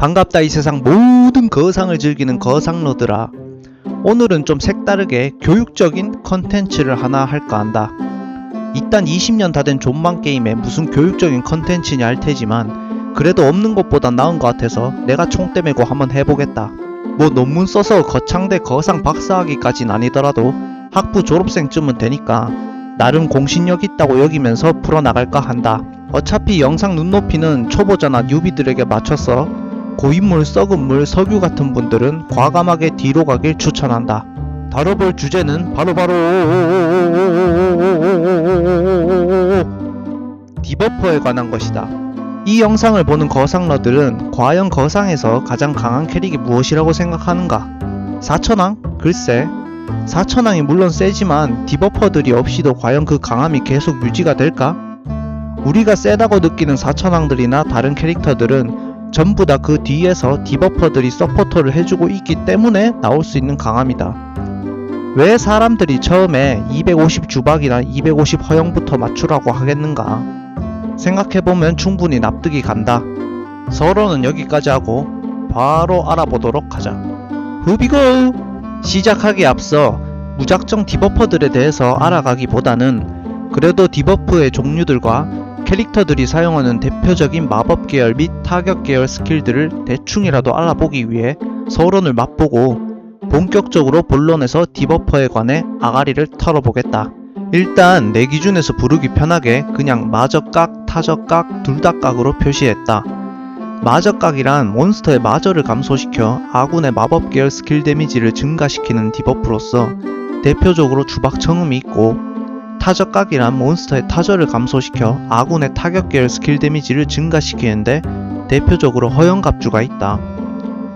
반갑다 이 세상 모든 거상을 즐기는 거상러들아. 오늘은 좀 색다르게 교육적인 컨텐츠를 하나 할까 한다. 일단 20년 다 된 존만 게임에 무슨 교육적인 컨텐츠냐 할 테지만 그래도 없는 것보다 나은 것 같아서 내가 총대 메고 한번 해보겠다. 뭐 논문 써서 거창대 거상 박사학위까진 아니더라도 학부 졸업생쯤은 되니까 나름 공신력 있다고 여기면서 풀어나갈까 한다. 어차피 영상 눈높이는 초보자나 뉴비들에게 맞춰서 고인물, 썩은 물, 석유 같은 분들은 과감하게 뒤로 가길 추천한다. 다뤄볼 주제는 바로 바로 디버퍼에 관한 것이다. 이 영상을 보는 거상러들은 과연 거상에서 가장 강한 캐릭이 무엇이라고 생각하는가? 사천왕? 글쎄. 사천왕이 물론 세지만 디버퍼들이 없이도 과연 그 강함이 계속 유지가 될까? 우리가 세다고 느끼는 사천왕들이나 다른 캐릭터들은 전부 다 그 뒤에서 디버퍼들이 서포터를 해주고 있기 때문에 나올 수 있는 강함이다. 왜 사람들이 처음에 250 주박이나 250 허영부터 맞추라고 하겠는가? 생각해보면 충분히 납득이 간다. 서로는 여기까지 하고 바로 알아보도록 하자. 후비고! 시작하기에 앞서 무작정 디버퍼들에 대해서 알아가기보다는 그래도 디버프의 종류들과 캐릭터들이 사용하는 대표적인 마법 계열 및 타격 계열 스킬들을 대충이라도 알아보기 위해 서론을 맛보고 본격적으로 본론에서 디버퍼에 관해 아가리를 털어보겠다. 일단 내 기준에서 부르기 편하게 그냥 마저각, 타저각, 둘다 각으로 표시했다. 마저각이란 몬스터의 마저를 감소시켜 아군의 마법 계열 스킬 데미지를 증가시키는 디버프로서 대표적으로 주박 청음이 있고 타저각이란 몬스터의 타저를 감소시켜 아군의 타격 계열 스킬 데미지를 증가시키는데 대표적으로 허영갑주가 있다.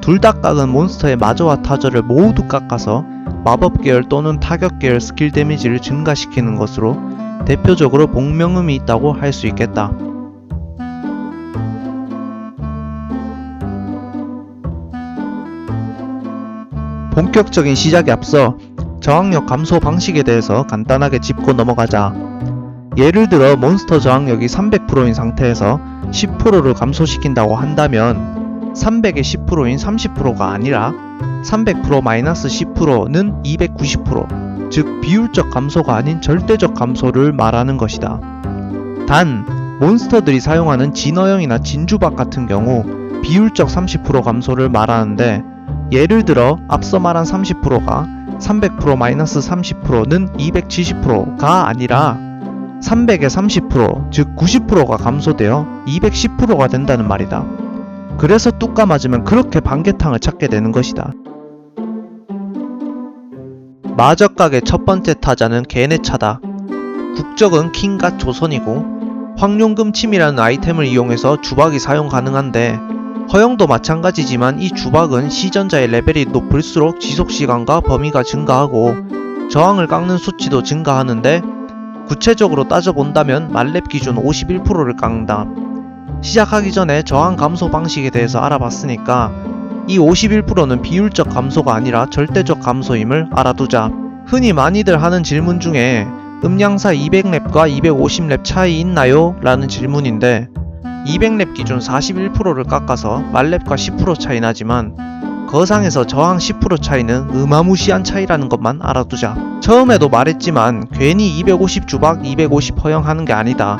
둘다각은 몬스터의 마저와 타저를 모두 깎아서 마법 계열 또는 타격 계열 스킬 데미지를 증가시키는 것으로 대표적으로 복명음이 있다고 할 수 있겠다. 본격적인 시작에 앞서 저항력 감소 방식에 대해서 간단하게 짚고 넘어가자. 예를 들어 몬스터 저항력이 300%인 상태에서 10%를 감소시킨다고 한다면 300의 10%인 30%가 아니라 300% 마이너스 10%는 290%, 즉 비율적 감소가 아닌 절대적 감소를 말하는 것이다. 단, 몬스터들이 사용하는 진어형이나 진주박 같은 경우 비율적 30% 감소를 말하는데 예를 들어 앞서 말한 30%가 300% 마이너스 30%는 270%가 아니라 300의 30%, 즉 90%가 감소되어 210%가 된다는 말이다. 그래서 뚝 까맞으면 그렇게 반개탕을 찾게 되는 것이다. 마적각의 첫 번째 타자는 개네차다. 국적은 킹갓 조선이고 황룡금 침이라는 아이템을 이용해서 주박이 사용 가능한데 허영도 마찬가지지만 이 주박은 시전자의 레벨이 높을수록 지속시간과 범위가 증가하고 저항을 깎는 수치도 증가하는데 구체적으로 따져본다면 말렙 기준 51%를 깎는다. 시작하기 전에 저항 감소 방식에 대해서 알아봤으니까 이 51%는 비율적 감소가 아니라 절대적 감소임을 알아두자. 흔히 많이들 하는 질문 중에 음량사 200렙과 250렙 차이 있나요? 라는 질문인데 200렙 기준 41%를 깎아서 말렙과 10% 차이 나지만 거상에서 저항 10% 차이는 어마무시한 차이라는 것만 알아두자. 처음에도 말했지만 괜히 250 주박 250 허용하는 게 아니다.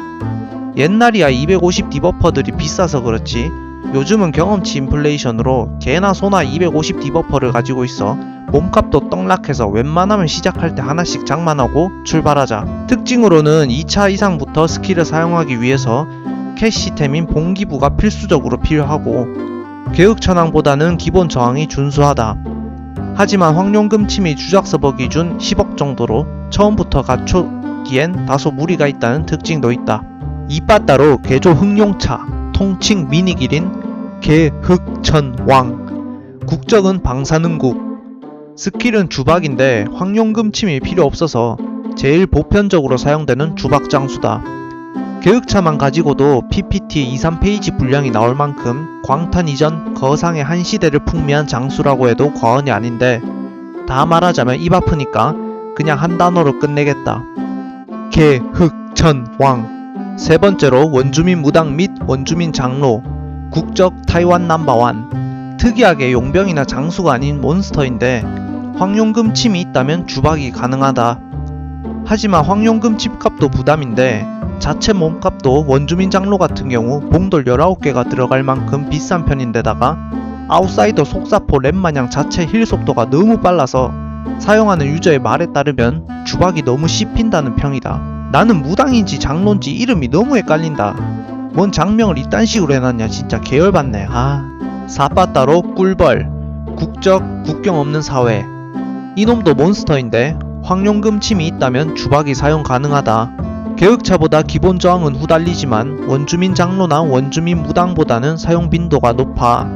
옛날이야 250 디버퍼들이 비싸서 그렇지 요즘은 경험치 인플레이션으로 개나 소나 250 디버퍼를 가지고 있어 몸값도 떡락해서 웬만하면 시작할 때 하나씩 장만하고 출발하자. 특징으로는 2차 이상부터 스킬을 사용하기 위해서 캐시템인 봉기부가 필수적으로 필요하고 계획천왕보다는 기본 저항이 준수하다. 하지만 황룡금 침이 주작 서버 기준 10억 정도로 처음부터 갖추기엔 다소 무리가 있다는 특징도 있다. 이빠따로 개조 흑룡차, 통칭 미니기린 개흑천왕, 국적은 방사능국, 스킬은 주박인데 황룡금 침이 필요 없어서 제일 보편적으로 사용되는 주박 장수다. 계획차만 가지고도 PPT 2, 3페이지 분량이 나올 만큼 광탄 이전 거상의 한 시대를 풍미한 장수라고 해도 과언이 아닌데 다 말하자면 입 아프니까 그냥 한 단어로 끝내겠다. 개 흑 천 왕 세 번째로 원주민 무당 및 원주민 장로 국적 타이완 넘버원 특이하게 용병이나 장수가 아닌 몬스터인데 황룡금 침이 있다면 주박이 가능하다. 하지만 황룡금 칩값도 부담인데 자체 몸값도 원주민 장로 같은 경우 봉돌 19개가 들어갈 만큼 비싼 편인데다가 아웃사이더 속사포 랩 마냥 자체 힐 속도가 너무 빨라서 사용하는 유저의 말에 따르면 주박이 너무 씹힌다는 평이다. 나는 무당인지 장로인지 이름이 너무 헷갈린다. 뭔 장명을 이딴 식으로 해놨냐 진짜 계열받네. 아 사빠따로 꿀벌 국적 국경 없는 사회 이놈도 몬스터인데 황룡금 침이 있다면 주박이 사용 가능하다. 계획차보다 기본 저항은 후달리지만 원주민 장로나 원주민 무당보다는 사용 빈도가 높아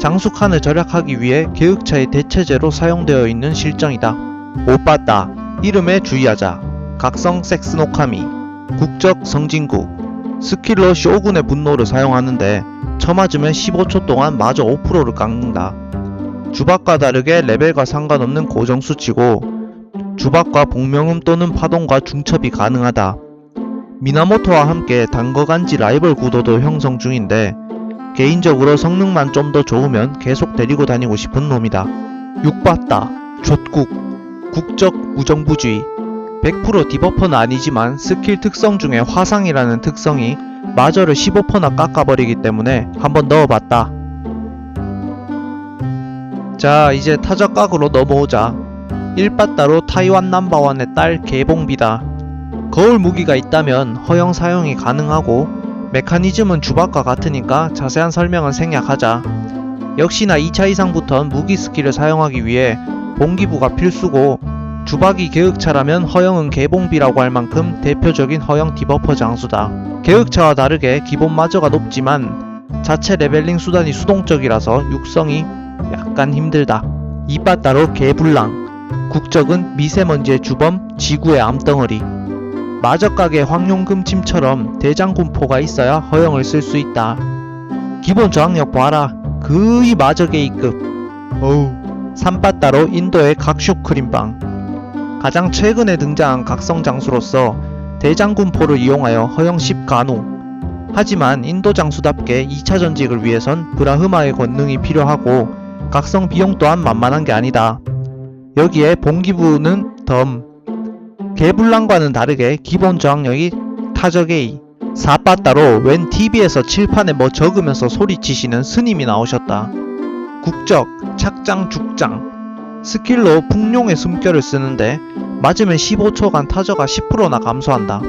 장수 칸을 절약하기 위해 계획차의 대체제로 사용되어 있는 실정이다. 못 봤다. 이름에 주의하자. 각성 섹스노카미. 국적 성진국. 스킬로 쇼군의 분노를 사용하는데 쳐맞으면 15초 동안 마저 5%를 깎는다. 주박과 다르게 레벨과 상관없는 고정 수치고 주박과 복명음 또는 파동과 중첩이 가능하다. 미나모토와 함께 단거간지 라이벌 구도도 형성 중인데 개인적으로 성능만 좀 더 좋으면 계속 데리고 다니고 싶은 놈이다. 육봤다. 족국. 국적 무정부주의. 100% 디버퍼는 아니지만 스킬 특성 중에 화상이라는 특성이 마저를 15%나 깎아버리기 때문에 한번 넣어봤다. 자, 이제 타적각으로 넘어오자. 1빠따로 타이완 넘버원의 딸 개봉비다. 거울 무기가 있다면 허용 사용이 가능하고 메커니즘은 주박과 같으니까 자세한 설명은 생략하자. 역시나 2차 이상부턴 무기 스킬을 사용하기 위해 봉기부가 필수고 주박이 계획차라면 허영은 개봉비라고 할 만큼 대표적인 허영 디버퍼 장수다. 계획차와 다르게 기본 마저가 높지만 자체 레벨링 수단이 수동적이라서 육성이 약간 힘들다. 이빠따로 개불랑 국적은 미세먼지의 주범 지구의 암덩어리 마적각의 황룡금침처럼 대장군포가 있어야 허영을 쓸 수 있다. 기본 저항력 봐라. 거의 마적의 A급. 어우. 삼빠따로 인도의 각슈 크림빵. 가장 최근에 등장한 각성 장수로서 대장군포를 이용하여 허영 10 가노. 하지만 인도 장수답게 2차 전직을 위해선 브라흐마의 권능이 필요하고 각성 비용 또한 만만한 게 아니다. 여기에 봉기부는 덤, 개불랑과는 다르게 기본 저항력이 타적의 사빠따로 웬 TV에서 칠판에 뭐 적으면서 소리치시는 스님이 나오셨다. 국적, 착장, 죽장. 스킬로 풍룡의 숨결을 쓰는데 맞으면 15초간 타저가 10%나 감소한다.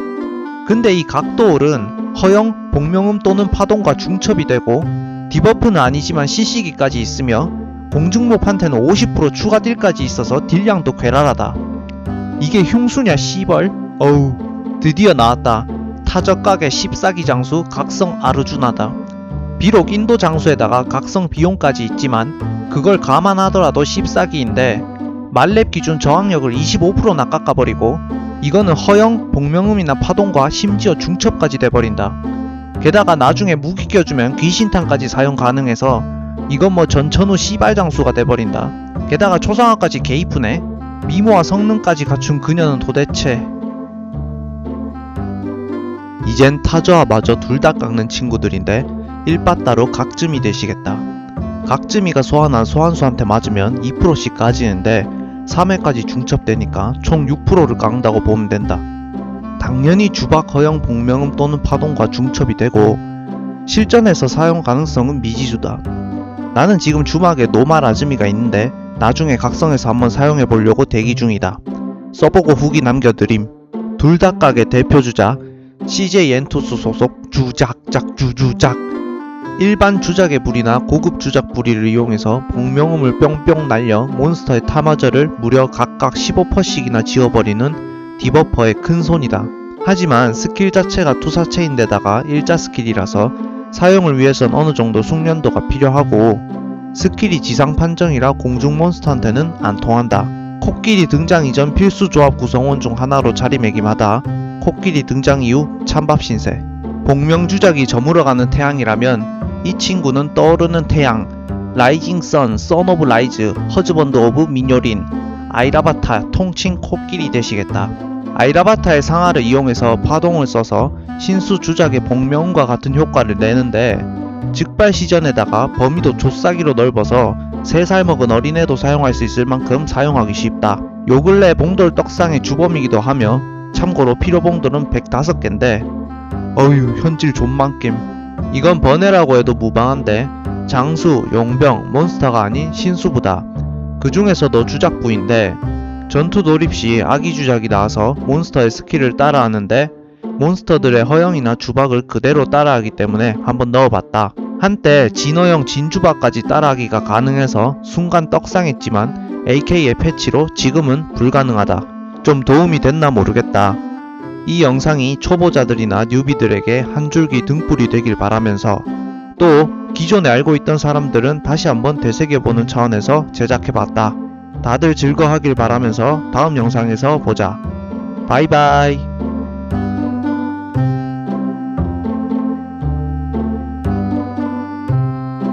근데 이 각도올은 허영, 복명음 또는 파동과 중첩이 되고 디버프는 아니지만 CC기까지 있으며 공중모 판테는 50% 추가 딜까지 있어서 딜량도 괴랄하다. 이게 흉수냐 씨벌? 어우 드디어 나왔다. 타적각의 14기 장수 각성 아르주나다. 비록 인도 장수에다가 각성 비용까지 있지만 그걸 감안하더라도 14기인데 말렙 기준 저항력을 25%나 깎아버리고 이거는 허영, 복명음이나 파동과 심지어 중첩까지 돼버린다. 게다가 나중에 무기 껴주면 귀신탄까지 사용 가능해서 이건 뭐 전천후 씨발 장수가 돼버린다. 게다가 초상화까지 개이프네. 미모와 성능까지 갖춘 그녀는 도대체 이젠 타저와 마저 둘 다 깎는 친구들인데 일빠따로 각쯤이 되시겠다. 각쯤이가 소환한 소환수한테 맞으면 2%씩 까지는데 3회까지 중첩되니까 총 6%를 깎는다고 보면 된다. 당연히 주박 허영 복명음 또는 파동과 중첩이 되고 실전에서 사용 가능성은 미지수다. 나는 지금 주막에 노말 아즈미가 있는데 나중에 각성해서 한번 사용해 보려고 대기 중이다. 써보고 후기 남겨드림. 둘다 깍의 대표주작 CJ 엔토스 소속 주작작 주주작 일반 주작의 불이나 고급 주작 불이를 이용해서 복명음을 뿅뿅 날려 몬스터의 타마저를 무려 각각 15%씩이나 지워버리는 디버퍼의 큰 손이다. 하지만 스킬 자체가 투사체인데다가 일자 스킬이라서 사용을 위해선 어느 정도 숙련도가 필요하고 스킬이 지상 판정이라 공중 몬스터한테는 안 통한다. 코끼리 등장 이전 필수 조합 구성원 중 하나로 자리매김하다. 코끼리 등장 이후 찬밥 신세. 복명 주작이 저물어가는 태양이라면 이 친구는 떠오르는 태양, 라이징 선, 선 오브 라이즈, 허즈번드 오브 미녀린, 아이라바타 통칭 코끼리 되시겠다. 아이라바타의 상하를 이용해서 파동을 써서 신수 주작의 복명과 같은 효과를 내는데 즉발 시전에다가 범위도 조싸기로 넓어서 3살 먹은 어린애도 사용할 수 있을 만큼 사용하기 쉽다. 요 근래 봉돌 떡상의 주범이기도 하며 참고로 필요봉돌은 105개인데 어휴 현질 존만겜 이건 번외라고 해도 무방한데 장수, 용병, 몬스터가 아닌 신수부다. 그 중에서도 주작부인데 전투 돌입 시 아기 주작이 나와서 몬스터의 스킬을 따라하는데 몬스터들의 허영이나 주박을 그대로 따라하기 때문에 한번 넣어봤다. 한때 진어형 진주박까지 따라하기가 가능해서 순간 떡상했지만 AK의 패치로 지금은 불가능하다. 좀 도움이 됐나 모르겠다. 이 영상이 초보자들이나 뉴비들에게 한 줄기 등불이 되길 바라면서 또 기존에 알고 있던 사람들은 다시 한번 되새겨보는 차원에서 제작해봤다. 다들 즐거워하길 바라면서 다음 영상에서 보자. 바이바이.